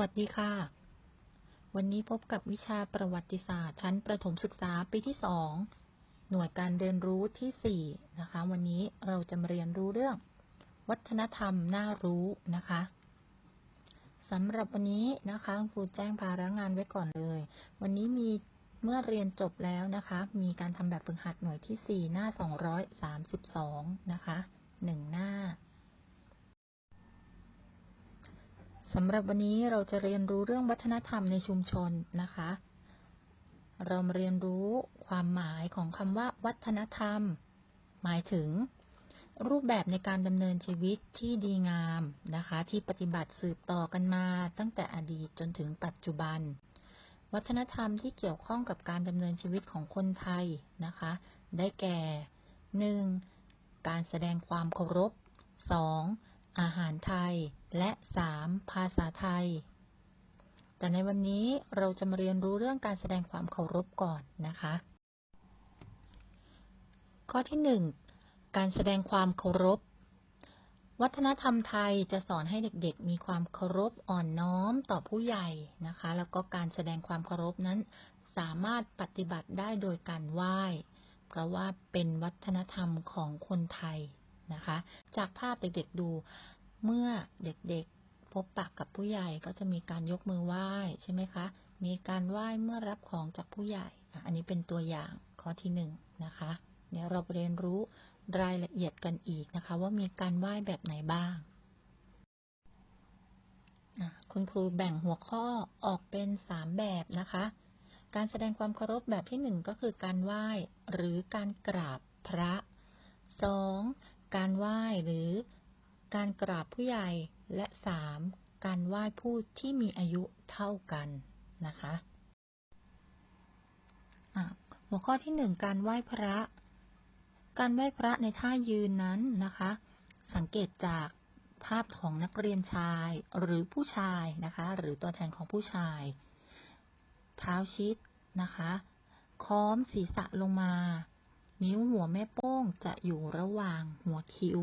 วัสดีค่ะ วันนี้พบกับวิชาประวัติศาสตร์ชั้นประถมศึกษาปีที่สองหน่วยการเรียนรู้ที่สี่นะคะ วันนี้เราจะมาเรียนรู้เรื่อง วัฒนธรรมน่ารู้นะคะสำหรับวันนี้นะคะครูแจ้งภาระงานไว้ก่อนเลย วันนี้มีเมื่อเรียนจบแล้วนะคะ มีการทำแบบฝึกหัดหน่วยที่สี่หน้าสองร้อยสามสิบสองนะคะหนึ่งหน้า สำหรับวันนี้เราจะเรียนรู้เรื่องวัฒนธรรมในชุมชนนะคะ เรามาเรียนรู้ความหมายของคำว่า วัฒนธรรม หมายถึง รูปแบบในการดำเนินชีวิตที่ดีงามนะคะ ที่ปฏิบัติสืบต่อกันมา ตั้งแต่อดีตจนถึงปัจจุบัน วัฒนธรรมที่เกี่ยวข้องกับการดำเนินชีวิตของคนไทยนะคะ ได้แก่ 1. การแสดงความเคารพ 2. อาหารไทย และ 3. ภาษาไทย แต่ในวันนี้เราจะมาเรียนรู้เรื่องการแสดงความเคารพก่อนนะคะ ข้อที่1การแสดงความเคารพ วัฒนธรรมไทยจะสอนให้เด็กๆ มีความเคารพอ่อนน้อมต่อผู้ใหญ่นะคะ แล้วก็การแสดงความเคารพนั้น สามารถปฏิบัติได้โดยการไหว้ เพราะว่าเป็นวัฒนธรรมของคนไทยนะคะ จากภาพเด็กๆดู เมื่อเด็กๆพบปะกับผู้ใหญ่ก็จะมีการยกมือไหว้ใช่ไหมคะ มีการไหว้เมื่อรับของจากผู้ใหญ่ อันนี้เป็นตัวอย่างข้อที่หนึ่งนะคะ เดี๋ยวเราเรียนรู้รายละเอียดกันอีกนะคะ ว่ามีการไหว้แบบไหนบ้างคุณครูแบ่งหัวข้อออกเป็นสามแบบนะคะ การแสดงความเคารพแบบที่หนึ่งก็คือการไหว้หรือการกราบพระสองการไหว้หรือ การกราบผู้ใหญ่และสามการไหว้ผู้ที่มีอายุเท่ากันนะคะะหัวข้อที่หนึ่งการไหว้พระ การไหว้พระในท่ายืนนั้นนะคะ สังเกตจากภาพของนักเรียนชายหรือผู้ชายนะคะ หรือตัวแทนของผู้ชาย เท้าชิดนะคะค้อมศีรษะลงมา นิ้วหัวแม่โป้งจะอยู่ระหว่างหัวคิ้ว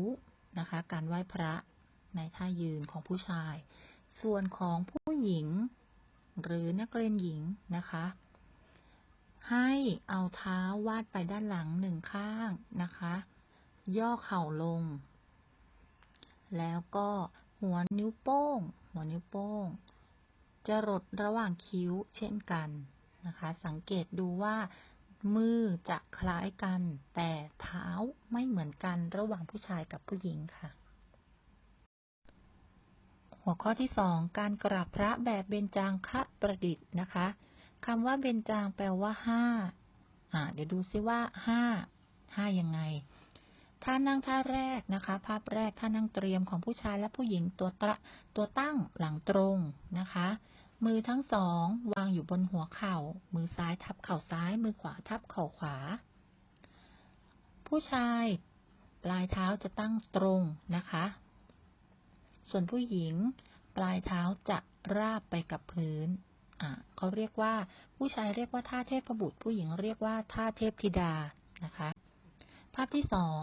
นะคะ การไหว้พระในท่ายืนของผู้ชาย ส่วนของผู้หญิง หรือนักเรียนหญิงนะคะ ให้เอาเท้าวาดไปด้านหลังหนึ่งข้างนะคะ ย่อเข่าลง แล้วก็หัวนิ้วโป้ง หัวนิ้วโป้ง จะรดระหว่างคิ้วเช่นกันนะคะ สังเกตดูว่า มือจะคล้ายกัน แต่เท้าไม่เหมือนกันระหว่างผู้ชายกับผู้หญิงค่ะ หัวข้อที่สองการกราบพระแบบเบญจางคะประดิษฐ์นะคะคำว่าเบญจางแปลว่าห้าอ่า เดี๋ยวดูซิว่าห้าห้ายังไงท่านั่งท่าแรกนะคะ ภาพแรกท่านั่งเตรียมของผู้ชายและผู้หญิงตัวตะตัวตั้งหลังตรงนะคะ มือทั้งสองวางอยู่บนหัวเข่า มือซ้ายทับเข่าซ้าย มือขวาทับเข่าขวา ผู้ชาย ปลายเท้าจะตั้งตรงนะคะ ส่วนผู้หญิง ปลายเท้าจะราบไปกับพื้น อ่าเขาเรียกว่า ผู้ชายเรียกว่าท่าเทพบุตร ผู้หญิงเรียกว่าท่าเทพธิดา นะคะ ภาพที่สอง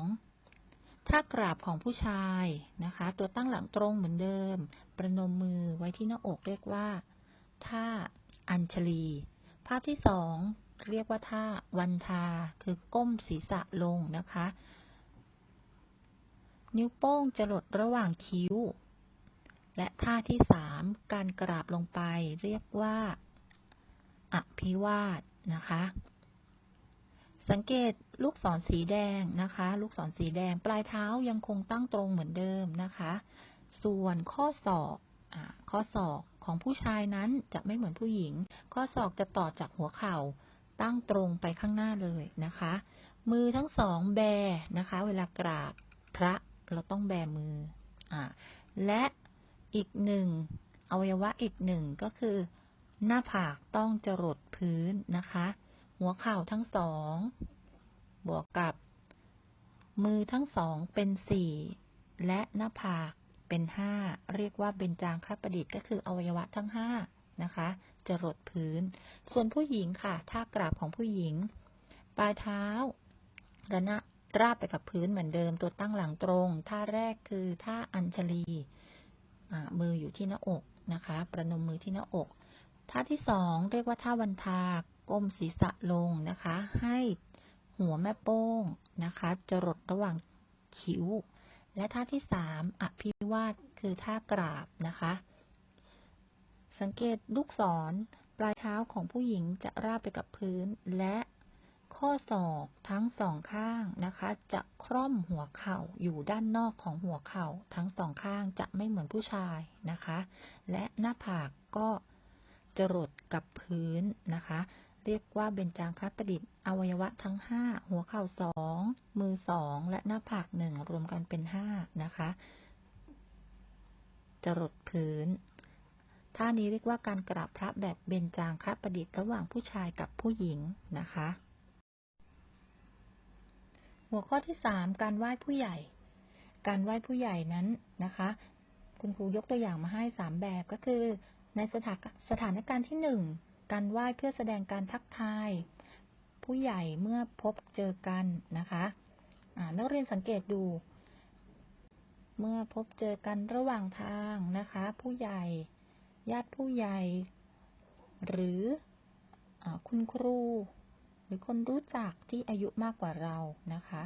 ท่ากราบของผู้ชายนะคะ ตัวตั้งหลังตรงเหมือนเดิม ประนมมือไว้ที่หน้าอกเรียกว่า ท่าอัญชลี ภาพที่สองเรียกว่าท่าวันทา คือก้มศีรษะลงนะคะ นิ้วโป้งจะหลดระหว่างคิ้ว และท่าที่สามการกราบลงไป เรียกว่าอภิวาสนะคะ สังเกตลูกศรสีแดงนะคะ ลูกศรสีแดงปลายเท้ายังคงตั้งตรงเหมือนเดิมนะคะ ส่วนข้อศอกอข้อศอก ของผู้ชายนั้นจะไม่เหมือนผู้หญิง ข้อศอกจะต่อจากหัวเข่า ตั้งตรงไปข้างหน้าเลยนะคะ มือทั้งสองแบนะคะ เวลากราบพระเราต้องแบมืออ่าและอีกหนึ่งอวัยวะอีกหนึ่งก็คือ หน้าผากต้องจรดพื้นนะคะ หัวเข่าทั้งสอง บวกกับ มือทั้งสองเป็นสี่และหน้าผาก เป็นห้าเรียกว่าเบญจางคประดิษฐ์ก็คืออวัยวะทั้งห้านะคะจะรดพื้น ส่วนผู้หญิงค่ะท่ากราบของผู้หญิง ปลายเท้าระนาราบไปกับพื้นเหมือนเดิม ตัวตั้งหลังตรงท่าแรกคือท่าอัญชลีมืออยู่ที่หน้าอกนะคะ ประนมมือที่หน้าอกท่าที่สองเรียกว่าท่าวันทาก้มศีรษะลงนะคะ ให้หัวแม่โป้งนะคะ จรดระหว่างคิ้ว และท่าที่สามอภิวาทคือท่ากราบนะคะ สังเกตลูกศรปลายเท้าของผู้หญิงจะราบไปกับพื้น และข้อศอกทั้งสองข้างนะคะ จะคร่อมหัวเข่าอยู่ด้านนอกของหัวเข่าทั้งสองข้างจะไม่เหมือนผู้ชายนะคะ และหน้าผากก็จรดกับพื้นนะคะ เรียกว่าเบญจางคประดิษฐ์ อวัยวะทั้งห้าหัวเข่าสองมือสองและหน้าผากหนึ่งรวมกันเป็นห้านะคะจรดพื้นท่านี้เรียกว่าการกราบพระแบบเบญจางคประดิษฐ์ระหว่างผู้ชายกับผู้หญิงนะคะ หัวข้อที่สามการไหว้ผู้ใหญ่ การไหว้ผู้ใหญ่นั้นนะคะ คุณครูยกตัวอย่างมาให้สามแบบก็คือ ในสถานสถานการณ์ที่หนึ่ง การไหว้เพื่อแสดงการทักทาย ผู้ใหญ่เมื่อพบเจอกันนะคะะนักเรียนสังเกตดู เมื่อพบเจอกันระหว่างทางนะคะ ผู้ใหญ่ ญาติผู้ใหญ่ หรืออคุณครู หรือคนรู้จักที่อายุมากกว่าเรานะคะ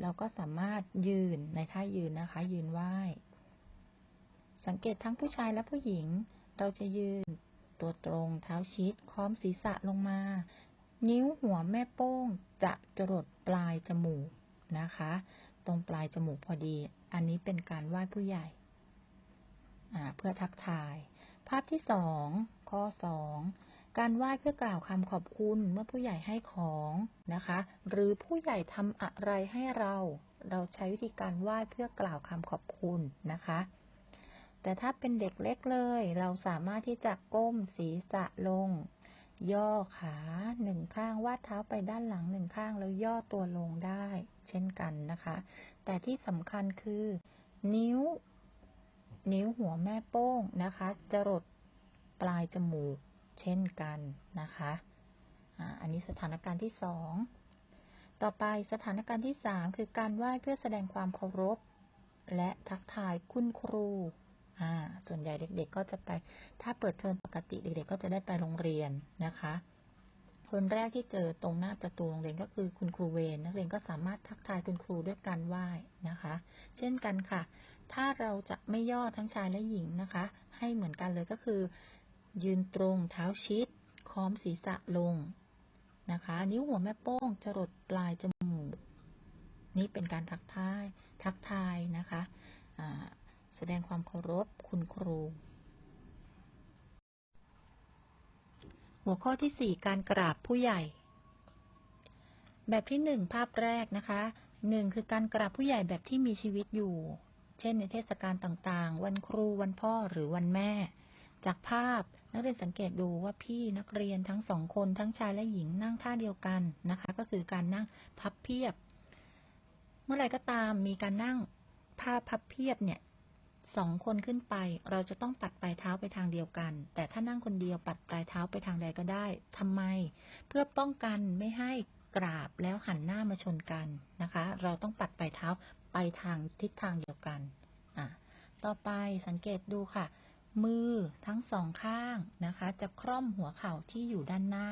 เราก็สามารถยืนในท่ายืนนะคะ ยืนไหว้ สังเกตทั้งผู้ชายและผู้หญิง เราจะยืน ตัวตรงเท้าชิดค้อมศีรษะลงมา นิ้วหัวแม่โป้งจะจรดปลายจมูกนะคะ ตรงปลายจมูกพอดี อันนี้เป็นการไหว้ผู้ใหญ่เพื่อทักทาย ภาพที่สองข้อสองการไหว้เพื่อกล่าวคำขอบคุณเมื่อผู้ใหญ่ให้ของนะคะ หรือผู้ใหญ่ทำอะไรให้เรา เราใช้วิธีการไหว้เพื่อกล่าวคำขอบคุณนะคะ แต่ถ้าเป็นเด็กเล็กเลย เราสามารถที่จะก้มศีรษะลง ย่อขาหนึ่งข้างวาดเท้าไปด้านหลังหนึ่งข้างแล้วย่อตัวลงได้ เช่นกันนะคะ แต่ที่สำคัญคือ นิ้ว นิ้วหัวแม่โป้งนะคะ จะรดปลายจมูก เช่นกันนะคะอันนี้สถานการณ์ที่สอง ต่อไปสถานการณ์ที่สามคือการไหว้เพื่อแสดงความเคารพ และทักทายคุณครู อ่า ส่วนใหญ่เด็ก ๆ ก็จะไป ถ้าเปิดเทอมปกติเด็ก ๆ ก็จะได้ไปโรงเรียนนะคะ คนแรกที่เจอตรงหน้าประตูโรงเรียนก็คือคุณครูเวรนักเรียนก็สามารถทักทายคุณครูด้วยการไหว้นะคะ เช่นกันค่ะ ถ้าเราจะไม่ย่อทั้งชายและหญิงนะคะ ให้เหมือนกันเลยก็คือ ยืนตรงเท้าชิดค้อมศีรษะลงนะคะ นิ้วหัวแม่โป้งจรดปลายจมูกนี่เป็นการทักทาย ทักทายนะคะ แสดงความเคารพคุณครู หัวข้อที่สี่การกราบผู้ใหญ่ แบบที่หนึ่งภาพแรกนะคะหนึ่งคือการกราบผู้ใหญ่แบบที่มีชีวิตอยู่ เช่นในเทศกาลต่างๆ วันครูวันพ่อหรือวันแม่ จากภาพนักเรียนสังเกตดูว่าพี่นักเรียนทั้งสองคนทั้งชายและหญิงนั่งท่าเดียวกันนะคะ ก็คือการนั่งพับเพียบ เมื่อไรก็ตามมีการนั่งผ้าพับเพียบเนี่ย สองคนขึ้นไป เราจะต้องปัดปลายเท้าไปทางเดียวกัน แต่ถ้านั่งคนเดียวปัดปลายเท้าไปทางใดก็ได้ทำไม เพื่อป้องกันไม่ให้กราบแล้วหันหน้ามาชนกันนะคะ เราต้องปัดปลายเท้าไปทางทิศทางเดียวกันอะต่อไปสังเกตดูค่ะ มือทั้งสองข้างนะคะ จะคร่อมหัวเข่าที่อยู่ด้านหน้า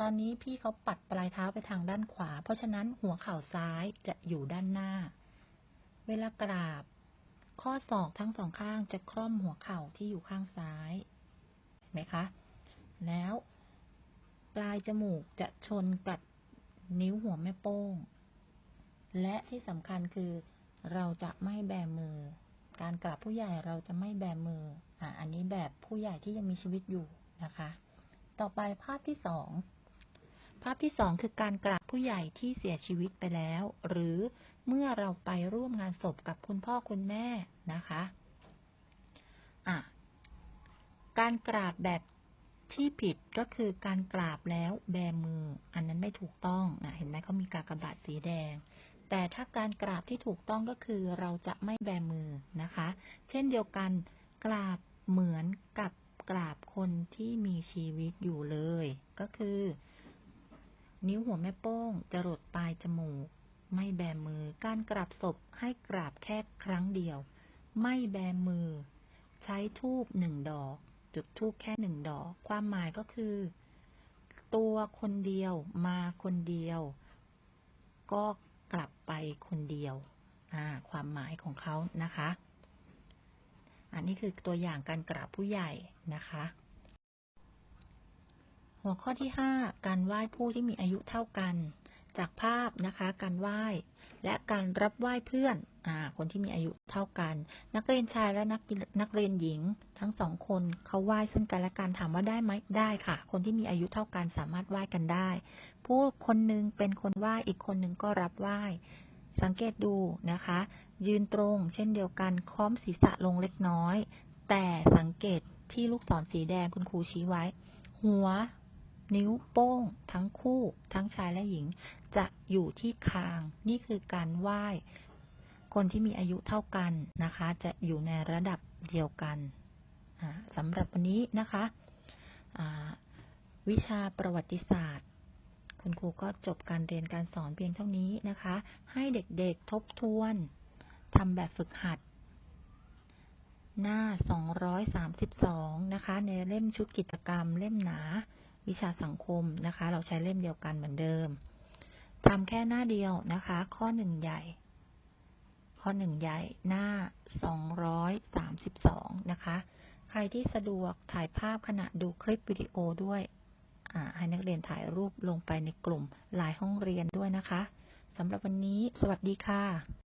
ตอนนี้พี่เขาปัดปลายเท้าไปทางด้านขวา เพราะฉะนั้นหัวเข่าซ้ายจะอยู่ด้านหน้า เวลากราบ ข้อศอกทั้งสองข้างจะคล่อมหัวเข่าที่อยู่ข้างซ้ายเห็นไหมคะ แล้ว ปลายจมูกจะชนกับนิ้วหัวแม่โป้ง และที่สำคัญคือเราจะไม่แบมือ การกราบผู้ใหญ่เราจะไม่แบมืออ่าอันนี้แบบผู้ใหญ่ที่ยังมีชีวิตอยู่นะคะ ต่อไปภาพที่สอง ภาพที่สองคือการกราบผู้ใหญ่ที่เสียชีวิตไปแล้ว หรือเมื่อเราไปร่วมงานศพกับคุณพ่อคุณแม่นะคะะการกราบแบบที่ผิดก็คือการกราบแล้วแบมือ อันนั้นไม่ถูกต้องนะเห็นไหมเขามีกากบาทสีแดง แต่ถ้าการกราบที่ถูกต้องก็คือเราจะไม่แบมือนะคะ เช่นเดียวกันกราบเหมือนกับกราบคนที่มีชีวิตอยู่เลย ก็คือ นิ้วหัวแม่โป้งจรดปลายจมูก ไม่แบมือ การกราบศพให้กราบแค่ครั้งเดียว ไม่แบมือ ใช้ทูบหนึ่งดอก จุดทูบแค่หนึ่งดอก ความหมายก็คือ ตัวคนเดียวมาคนเดียว ก็กลับไปคนเดียว ความหมายของเขานะคะ อันนี้คือตัวอย่างการกราบผู้ใหญ่นะคะ หัวข้อที่ 5 การไหว้ผู้ที่มีอายุเท่ากัน จากภาพนะคะ การไหว้ และการรับไหว้เพื่อนอคนที่มีอายุเท่ากัน นักเรียนชายและนักนักเรียนหญิง ทั้งสองคนเขาไหว้ซึ่งกันและกันถามว่าได้ไหมได้ค่ะ คนที่มีอายุเท่ากันสามารถไหว้กันได้ ผู้คนหนึ่งเป็นคนไหว้อีกคนหนึ่งก็รับไหว้สังเกตดูนะคะ ยืนตรง เช่นเดียวกันค้อมศีรษะลงเล็กน้อย แต่สังเกตที่ลูกศรสีแดงคุณครูชี้ไว้ หัว นิ้วโป้ง ทั้งคู่ ทั้งชายและหญิง จะอยู่ที่คาง นี่คือการไหว้ คนที่มีอายุเท่ากันนะคะ จะอยู่ในระดับเดียวกันสำหรับวันนี้นะคะวิชาประวัติศาสตร์ คุณครูก็จบการเรียนการสอนเพียงเท่านี้นะคะ ให้เด็กๆทบทวนทำแบบฝึกหัด หน้า 232 นะคะ ในเล่มชุดกิจกรรมเล่มหนา วิชาสังคมนะคะ เราใช้เล่มเดียวกันเหมือนเดิมทำแค่หน้าเดียวนะคะ ข้อหนึ่งใหญ่ ข้อหนึ่งใหญ่หน้า232นะคะ ใครที่สะดวกถ่ายภาพขณะดูคลิปวิดีโอด้วยให้นักเรียนถ่ายรูปลงไปในกลุ่มหลายห้องเรียนด้วยนะคะสำหรับวันนี้ สวัสดีค่ะ